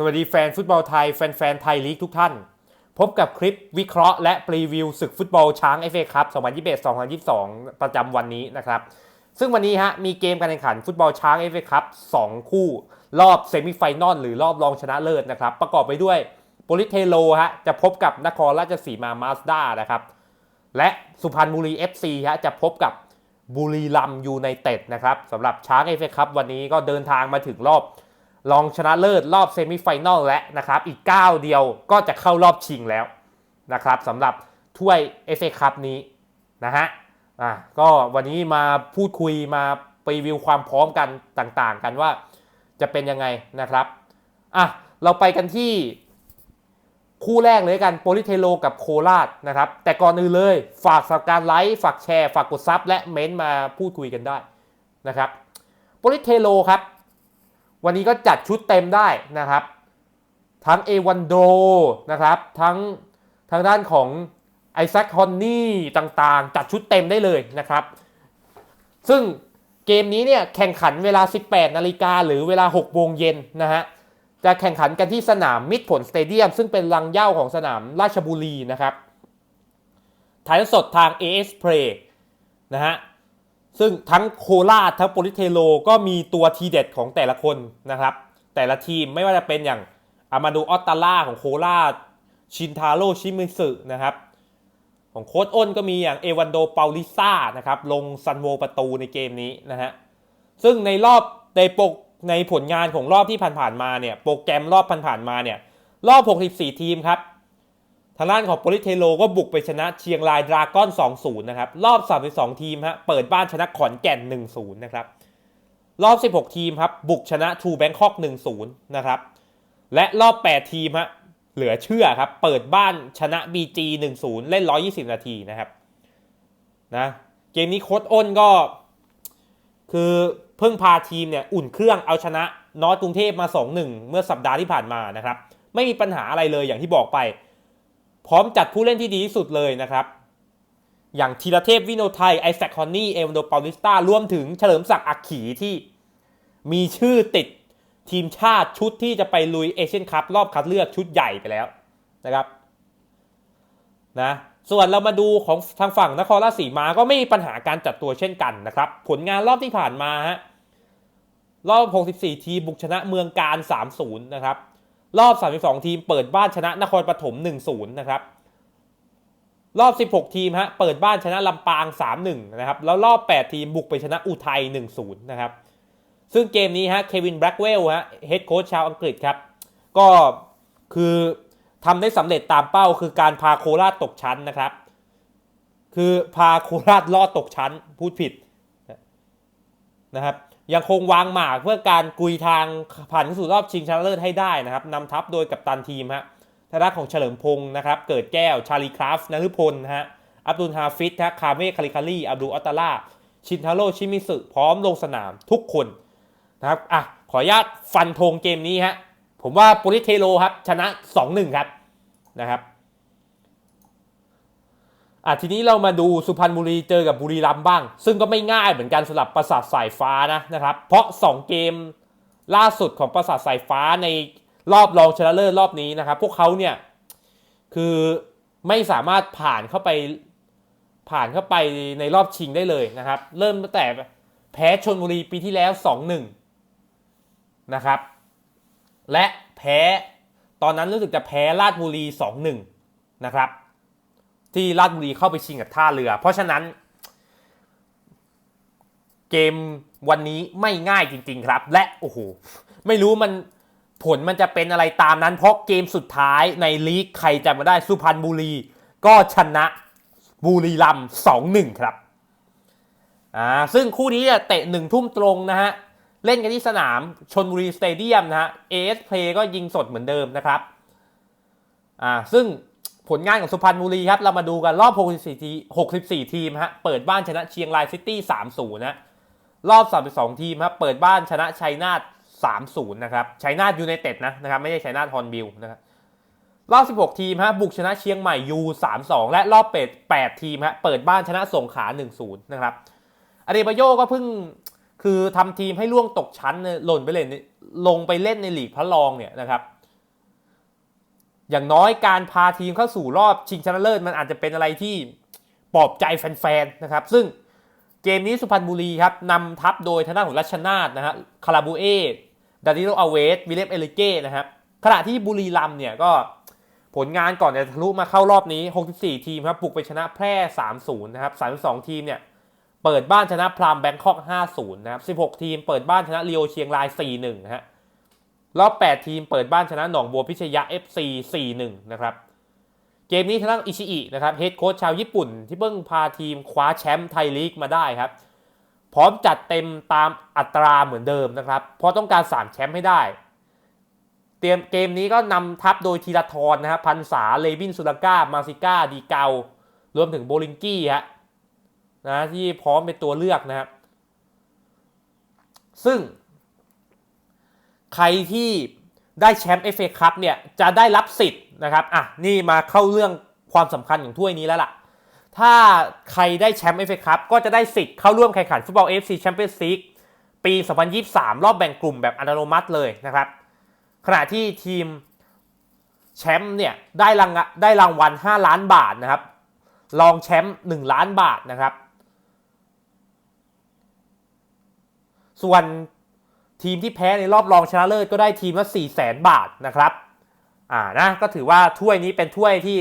สวัสดีแฟนฟุตบอลไทย แฟนๆไทยลีกทุกท่าน พบกับคลิปวิเคราะห์และรีวิวศึกฟุตบอลช้างเอฟเอคัพ2021-2022 ประจำวันนี้นะครับ ซึ่งวันนี้ฮะมีเกมการแข่งขันฟุตบอลช้างเอฟเอคัพ2คู่ รอบเซมิไฟนอลหรือรอบรองชนะเลิศนะครับ ประกอบไปด้วยโปลิเทโลฮะจะพบกับนครราชสีมามาสด้านะครับ และสุพรรณบุรี FC ฮะจะพบกับบุรีรัมย์ยูไนเต็ดนะครับสำหรับช้างเอฟเอคัพวันนี้ก็เดินทางมาถึงรอบ รองชนะเลิศรอบเซมิไฟแนลแล้วนะครับอีก9เดียวก็จะเข้ารอบชิงแล้วนะครับสำหรับถ้วยเอฟเอคัพนี้นะฮะอะก็วันนี้มาพูดคุยมารีวิวความพร้อมกันต่างๆ กันว่าจะเป็นยังไงนะครับอะเราไปกันที่คู่แรกเลยกันโปลิเทโลกับโคราชนะครับ แต่ก่อนอื่นเลยฝากสับการไลค์ฝากแชร์ ฝากกดซับและเม้นต์มาพูดคุยกันได้นะครับโปลิเทโลครับ วันนี้ก็จัดชุดเต็มได้นะครับ ทั้งเอวันโดนะครับทั้งทางด้านของไอแซคฮอนนี่ต่างๆ จัดชุดเต็มได้เลยนะครับ ซึ่งเกมนี้เนี่ยแข่งขันเวลา 18 นาฬิกาหรือเวลา 6 โมงเย็นนะฮะจะแข่งขันกันที่สนามมิตรผลสเตเดียม ซึ่งเป็นรังเย้าของสนามราชบุรีนะครับถ่ายสดทาง AS Play นะฮะ ซึ่งทั้งโคราชทั้งโปลิเทโลก็มีตัวทีเด็ดของแต่ละคนนะครับ แต่ละทีมไม่ว่าจะเป็นอย่างอามาดูออตตาล่าของโคราชชินทาโร่ชิมิสึนะครับ ของโค้ดอ้นก็มีอย่างเอวันโดเปาลิซ่านะครับลงซันโวประตูในเกมนี้นะฮะซึ่งในรอบในปกในผลงานของรอบที่ผ่านๆมาเนี่ยโปรแกรมรอบผ่านๆมาเนี่ยรอบ 64 ทีมครับ ทางด้านของโปลิเทโลก็บุกไปชนะเชียงรายดราก้อน 2-0 นะครับ รอบ 32 ทีมฮะเปิดบ้านชนะขอนแก่น 1-0 นะครับ รอบ 16 ทีมครับบุกชนะทูแบงคอก 1-0 นะครับ และรอบ 8 ทีมฮะเหลือเชื่อครับ เปิดบ้านชนะ BG 1-0 เล่น 120 นาทีนะครับนะเกมนี้โค้ดอ้นก็ คือเพิ่งพาทีมเนี่ยอุ่นเครื่องเอาชนะนอตกรุงเทพมา 2-1 เมื่อสัปดาห์ที่ผ่านมานะครับ ไม่มีปัญหาอะไรเลยอย่างที่บอกไป พร้อมจัดผู้เล่นที่ดีที่สุดเลยนะครับ อย่างธีรเทพวิโนไทยไอแซคฮอนนี่ เอวันโดเปาลิสตารวมถึงเฉลิมศักดิ์อักขีที่มีชื่อติดทีมชาติชุดที่จะไปลุยเอเชียนคัพรอบคัดเลือกชุดใหญ่ไปแล้วนะครับนะส่วนเรามาดูของทางฝั่งนครราชสีมาก็ไม่มีปัญหาการจัดตัวเช่นกันนะครับ ผลงานรอบที่ผ่านมาฮะรอบ 64 ทีมบุกชนะเมืองการ 3-0 นะครับ รอบ 32 ทีมเปิดบ้านชนะนครปฐม 1-0 นะครับ รอบ 16 ทีมฮะเปิดบ้านชนะลำปาง 3-1 นะครับ แล้วรอบ 8 ทีมบุกไปชนะอุทัย 1-0 นะครับ ซึ่งเกมนี้ฮะเควินแบล็กเวลฮะเฮดโค้ชชาวอังกฤษครับ ก็คือทำได้สำเร็จตามเป้าคือการพาโคราชตกชั้นนะครับ คือพาโคราชลอดตกชั้นพูดผิดนะครับ ยังคงวางหมากเพื่อการกุยทางผ่านเข้าสู่รอบชิงชนะเลิศให้ได้นะครับนำทัพโดยกัปตันทีมฮะทางด้านของเฉลิมพงศ์นะครับ เกิดแก้ว ชาลีคราฟนฤพลฮะ อับดุลฮาฟิดฮะ คาเมคาริคารีอับดุลอัตตาล่าชินทาโรชิมิสึ พร้อมลงสนามทุกคนนะครับ อะ ขออนุญาตฟันธงเกมนี้ฮะ ผมว่าโปลิเทโลครับ ชนะ 2-1 ครับ นะครับ อะทีนี้เรามาดูสุพรรณบุรีเจอกับบุรีรัมย์บ้าง ซึ่งก็ไม่ง่ายเหมือนกันสำหรับประสาทสายฟ้านะนะครับ เพราะ 2 เกมล่าสุดของประสาทสายฟ้าในรอบรองชนะเลิศรอบนี้นะครับ พวกเขาเนี่ยคือไม่สามารถผ่านเข้าไปผ่านเข้าไปในรอบชิงได้เลยนะครับ เริ่มตั้งแต่แพ้ชนบุรีปีที่แล้ว 2-1 นะครับ และแพ้ตอนนั้นรู้สึกจะแพ้ราชบุรี 2-1 นะครับ ที่ราชบุรีเข้าไปชิงกับท่าเรือ เพราะฉะนั้น เกมวันนี้ไม่ง่ายจริง ๆ ครับ และโอ้โหไม่รู้มันผลมันจะเป็นอะไรตามนั้น เพราะเกมสุดท้ายในลีกใครจำมาได้สุพรรณบุรี ก็ชนะบุรีรัมย์2-1ครับอ่าซึ่งคู่นี้เตะหนึ่งทุ่มตรงนะฮะเล่นกันที่สนามชนบุรีสเตเดียมนะฮะ AS Play ก็ยิงสดเหมือนเดิมนะครับอ่าซึ่ง ผลงานของสุพรรณบุรีครับ เรามาดูกันรอบ 64 ที64 ทีมฮะ เปิดบ้านชนะเชียงรายซิตี้ 3-0 นะ รอบ 32 ทีมครับ เปิดบ้านชนะชัยนาท 3-0 นะครับ ชัยนาทยูไนเต็ดนะนะครับ ไม่ใช่ชัยนาทฮอนบิลนะครับรอบ 16 ทีมฮะ บุกชนะเชียงใหม่ยู3-2 และรอบเป็ด8 ทีมฮะ เปิดบ้านชนะสงขลา 1-0 นะครับอเดบาโยก็เพิ่งคือทำทีมให้ล่วงตกชั้นหล่นไปเลยลงไปเล่นในหลีกพระรองเนี่ยนะครับ อย่างน้อยการพาทีมเข้าสู่รอบชิงชนะเลิศมันอาจจะเป็นอะไรที่ปลอบใจแฟนๆนะครับ ซึ่งเกมนี้สุพรรณบุรีครับนำทัพโดยทาน้านของรัชนาธนะฮะคาราบูเอดานิโลอาเวสวิลเลมเอลิเก้นะครับขณะที่บุรีรัมเนี่ยก็ผลงานก่อนจะทะลุมาเข้ารอบนี้ 64 ทีมครับบุกไปชนะแพร่ 3-0 นะครับ 32 ทีมเนี่ยเปิดบ้านชนะพรามแบงคอก 5-0 นะครับ 16 ทีมเปิดบ้านชนะลีโอเชียงราย 4-1 นะฮะ รอบ 8 ทีมเปิดบ้านชนะหนองบัวพิชยะ FC 4-1 นะครับ เกมนี้ทางด้านอิชิอินะครับเฮดโค้ชชาวญี่ปุ่นที่เพิ่งพาทีมคว้าแชมป์ไทยลีกมาได้ครับ พร้อมจัดเต็มตามอัตราเหมือนเดิมนะครับ เพราะต้องการ 3 แชมป์ให้ได้ เตรียมเกมนี้ก็นำทัพโดยธีรทรนะครับพันษาเลวินสุลก้า มาซิก้า ดีเการวมถึงโบลิงกี้ฮะนะที่พร้อมเป็นตัวเลือกนะครับซึ่ง ใครที่ได้แชมป์เอฟเอคัพเนี่ยจะได้รับสิทธิ์นะครับอะนี่มาเข้าเรื่องความสำคัญของถ้วยนี้แล้วล่ะ ถ้าใครได้แชมป์เอฟเอคัพก็จะได้สิทธิ์เข้าร่วมแข่งขันฟุตบอลเอฟซีแชมเปี้ยนส์ลีกปี 2023 รอบแบ่งกลุ่มแบบอัตโนมัติเลยนะครับ ขณะที่ทีมแชมป์เนี่ยได้รางได้รางวัล 5 ล้านบาทนะครับ รองแชมป์1ล้านบาทนะครับ ส่วน ทีมที่แพ้ในรอบรองชนะเลิศก็ได้ทีมละ4 0 0แสนบาทนะครับอ่านะก็ถือว่าถ้วยนี้เป็นถ้วยที่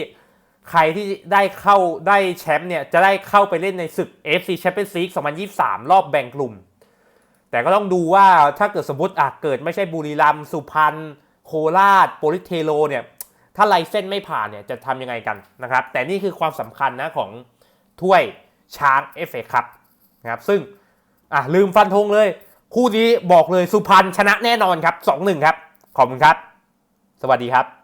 ใครที่ได้เข้าได้แชมป์เนี่ยจะได้เข้าไปเล่นในศึก FC Champions League 2023 รอบแบ่งกลุ่ม แต่ก็ต้องดูว่าถ้าเกิดสมมติอะเกิดไม่ใช่บุรีรัมย์สุพรรณโคราชโปลิเทโลเนี่ยถ้าไลเส้นไม่ผ่านเนี่ยจะทำยังไงกันนะครับ แต่นี่คือความสำคัญนะของถ้วยช้างเอฟเอคัพนะครับซึ่งอะลืมฟันธงเลย คู่นี้บอกเลยสุพรรณชนะแน่นอนครับ 2-1 ครับ ขอบคุณครับ สวัสดีครับ